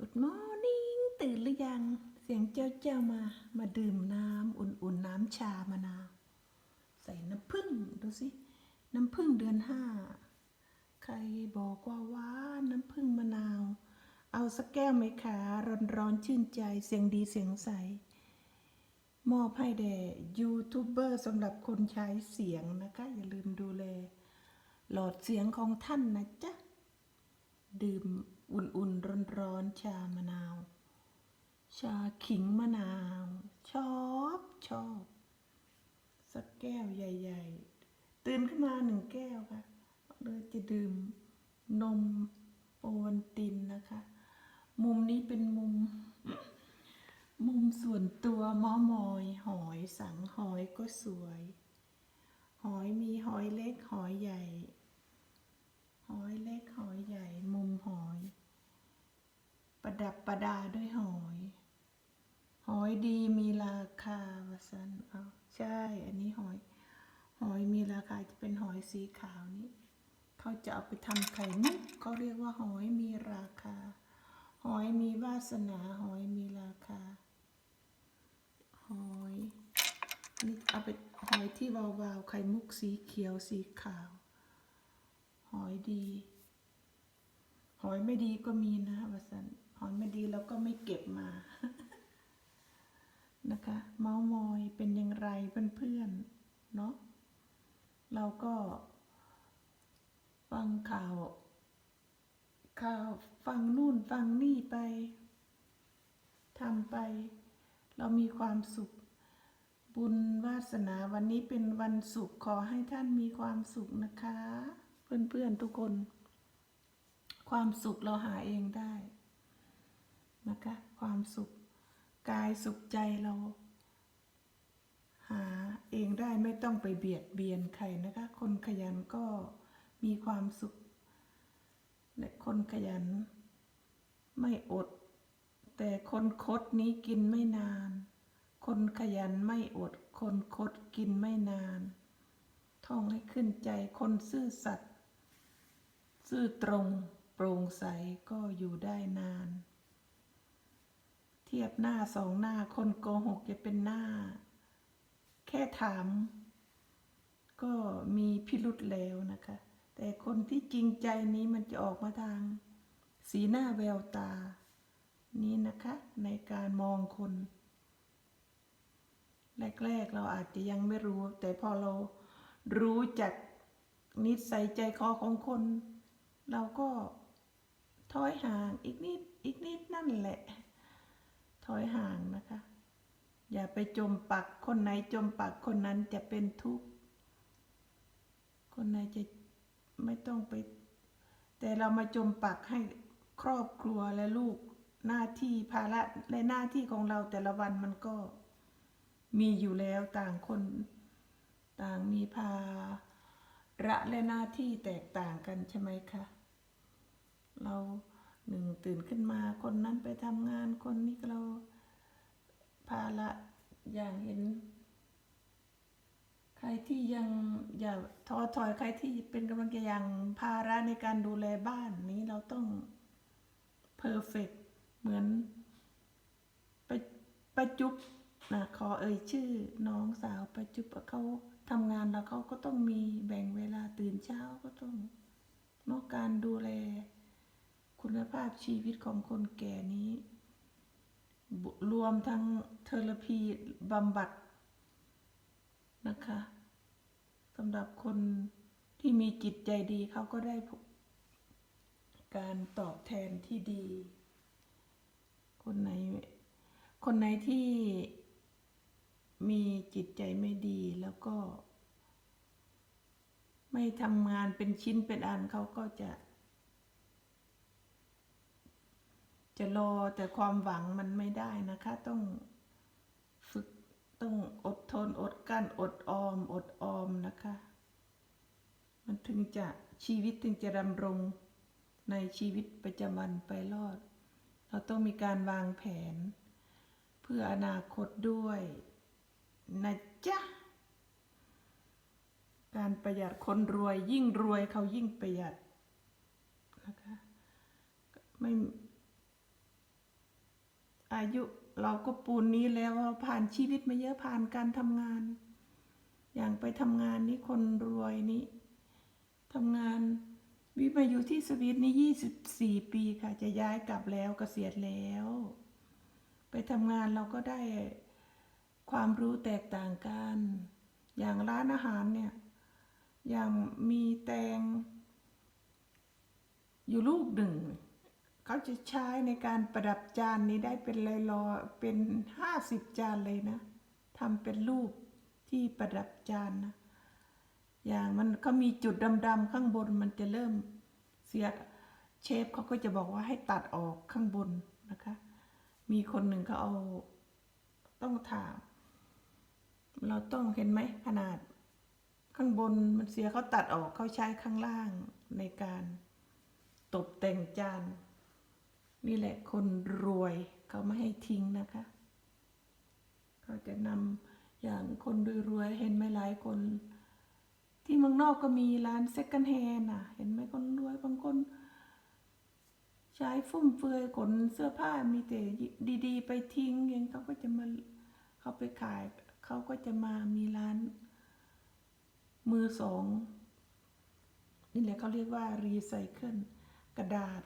Good morning ตื่นหรือยัง เสียงเจ้าเจ้ามา มาดื่มน้ำอุ่นๆน้ำชามะนาว ใส่น้ำผึ้งดูสิ น้ำผึ้งเดือนห้า ใครบอกว่าหวานน้ำผึ้งมะนาว เอาสักแก้วไหมคะร้อนๆชื่นใจเสียงดีเสียงใส มอบให้แด่ยูทูบเบอร์สำหรับคนใช้เสียงนะคะ อย่าลืมดูแล หลอดเสียงของท่านนะจ๊ะ ดื่ม อุ่นๆ ร้อนๆ ชามะนาว ชาขิงมะนาว ชอบชอบ สักแก้วใหญ่ ๆ ตื่นขึ้นมาหนึ่งแก้วค่ะเลยจะดื่มนมโอวันตินนะคะ มุมนี้เป็นมุม มุมส่วนตัวมอมอย หอยสังหอยก็สวย หอยมีหอยเล็กหอยใหญ่ หอยเล็กหอยใหญ่ มุมหอย ประดับประ ด้วยหอย หอยดีมีราคาวะสันเอาใช่ อันนี้หอย หอยมีราคาจะเป็นหอยสีขาวนี้เขาจะเอาไปทำไข่มุกเขาเรียกว่าหอยมีราคา หอยมีวาสนาหอยมีราคา หอยนี่เอาไปหอยที่วาวๆไข่มุกสีเขียวสีขาว หอยดี หอยไม่ดีก็มีนะวสัน หอยไม่ดีเราก็ไม่เก็บมานะคะ เมาส์มอยเป็นอย่างไรเพื่อนๆเนาะเราก็ฟังข่าว ข่าวฟังนู่นฟังนี่ไปทำไป เรามีความสุข บุญวาสนาวันนี้เป็นวันสุขขอให้ท่านมีความสุขนะคะ เพื่อนๆทุกคน ความสุขเราหาเองได้ นะคะ ความสุขกายสุขใจเรา หาเองได้ไม่ต้องไปเบียดเบียนใครนะคะ คนขยันก็มีความสุข และคนขยัน ไม่อด แต่คนคดนี้กินไม่นาน คนขยันไม่อด คนคดกินไม่นาน ท่องให้ขึ้นใจคนซื่อสัตย์ซื่อตรงโปร่งใสก็อยู่ได้นาน ทียบหน้าสองหน้า คนโกหกจะเป็นหน้า แค่ถาม ก็มีพิรุษแล้วนะคะ แต่คนที่จริงใจนี้มันจะออกมาทาง สีหน้าแววตา นี้นะคะ ในการมองคน แรกๆเราอาจจะยังไม่รู้ แต่พอเรารู้จักนิสัยใจคอของคน เราก็ถอยห่างอีกนิด อีกนิดนั่นแหละ ถอยห่างนะคะ อย่าไปจมปักคนไหนจมปักคนนั้นจะเป็นทุกข์ คนไหนจะไม่ต้องไป แต่เรามาจมปักให้ครอบครัวและลูกหน้าที่ภาระและหน้าที่ของเราแต่ละวันมันก็มีอยู่แล้วต่างคนต่างมีภาระและหน้าที่แตกต่างกันใช่ไหมคะ เรา หนึ่งตื่นขึ้นมาคนนั้นไปทำงานคนนี้เราภาระอย่างเห็น ใครที่ยังอย่าท้อถอยใครที่เป็นกำลังใจยังภาระในการดูแลบ้านนี้เราต้องเพอร์เฟกเหมือนไปประจุบนะขอเอ่ยชื่อน้องสาวประจุบเขาทำงานแล้วเขาก็ต้องมีแบ่งเวลาตื่นเช้าก็ต้องนอกการดูแล คุณภาพชีวิตของคนแก่นี้ รวมทั้งเทอราพีบำบัดนะคะสำหรับคนที่มีจิตใจดีเขาก็ได้การตอบแทนที่ดี คนไหน คนไหนที่มีจิตใจไม่ดีแล้วก็ ไม่ทำงานเป็นชิ้นเป็นอันเขาก็จะ จะรอแต่ความหวังมันไม่ได้นะคะ ต้องฝึกต้องอดทนอดกั้นอดออม อดออมนะคะ มันถึงจะชีวิตถึงจะดำรงในชีวิตประจำวันไปรอด เราต้องมีการวางแผน เพื่ออนาคตด้วยนะจ๊ะการประหยัดคนรวยยิ่งรวยเขายิ่งประหยัดนะคะไม่ อายุเราก็ปูนนี้แล้วเราผ่านชีวิตมาเยอะผ่านการทำงาน อย่างไปทำงานนี่คนรวยนี่ทำงานวิมาอยู่ที่สวีทนี่ยี่สิบสี่ปีค่ะ จะย้ายกลับแล้วเกษียณแล้ว ไปทำงานเราก็ได้ความรู้แตกต่างกัน อย่างร้านอาหารเนี่ย อย่างมีแตง อยู่ลูกหนึ่ง เขาจะใช้ในการประดับจานนี้ได้เป็นลอยลอเป็นห้าสิบจานเลยนะทำเป็นรูปที่ประดับจานนะ อย่างมันเขามีจุดดำๆข้างบนมันจะเริ่มเสียเชฟเขาก็จะบอกว่าให้ตัดออกข้างบนนะคะ มีคนหนึ่งเขาเอาต้องถาม เราต้องเห็นไหมขนาดข้างบนมันเสียเขาตัดออกเขาใช้ข้างล่างในการตกแต่งจาน นี่แหละคนรวยเขาไม่ให้ทิ้งนะคะเขาจะนำอย่างคนรวยๆเห็นไหมหลายคน ที่เมืองนอกก็มีร้านเซ็ก n d แฮนน่ะ เห็นไหมคนรวยบางคน ใช้ฟุ่มเฟือยขนเสื้อผ้ามีแต่ดีๆ ไปทิ้งเองเขาก็จะมาเขาไปขายเขาก็จะมามีร้าน มือสองนี่แหละเขาเรียกว่ารีไซเคิลกระดาษ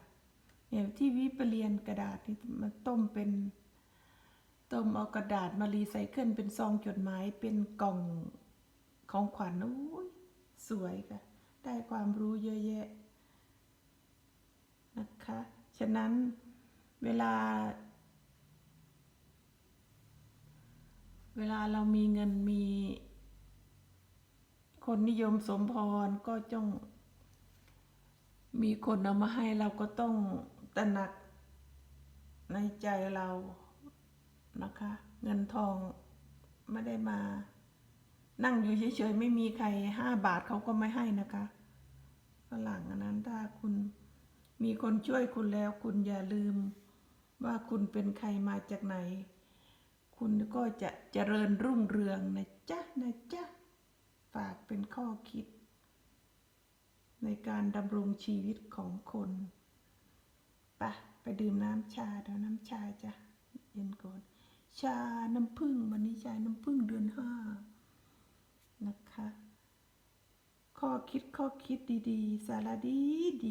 เนี่ยที่วิปเรียนกระดาษนี่มาต้มเป็น ต้มเอากระดาษมารีไซเคิลเป็นซองจดหมายเป็นกล่องของขวัญอุ้ยสวยค่ะ ได้ความรู้เยอะแยะนะคะ ฉะนั้นเวลา เวลาเรามีเงินมี คนนิยมสมพรก็จ้องมีคนเอามาให้เราก็ต้อง ตระหนักในใจเรานะคะ เงินทองไม่ได้มา นั่งอยู่เฉยๆไม่มีใครห้าบาทเขาก็ไม่ให้นะคะฝรั่งนั้นถ้าคุณมีคนช่วยคุณแล้ว คุณอย่าลืมว่าคุณเป็นใครมาจากไหน คุณก็จะเจริญรุ่งเรืองนะจ๊ะนะจ๊ะฝากเป็นข้อคิด ในการดำรงชีวิตของคน ดื่มน้ำชาเดี๋ยวน้ำชาจะเย็นก่อน ชาน้ำผึ้งวันนี้ชาน้ำผึ้งเดือนห้านะคะ ข้อคิดข้อคิดดีๆ สาระดีดี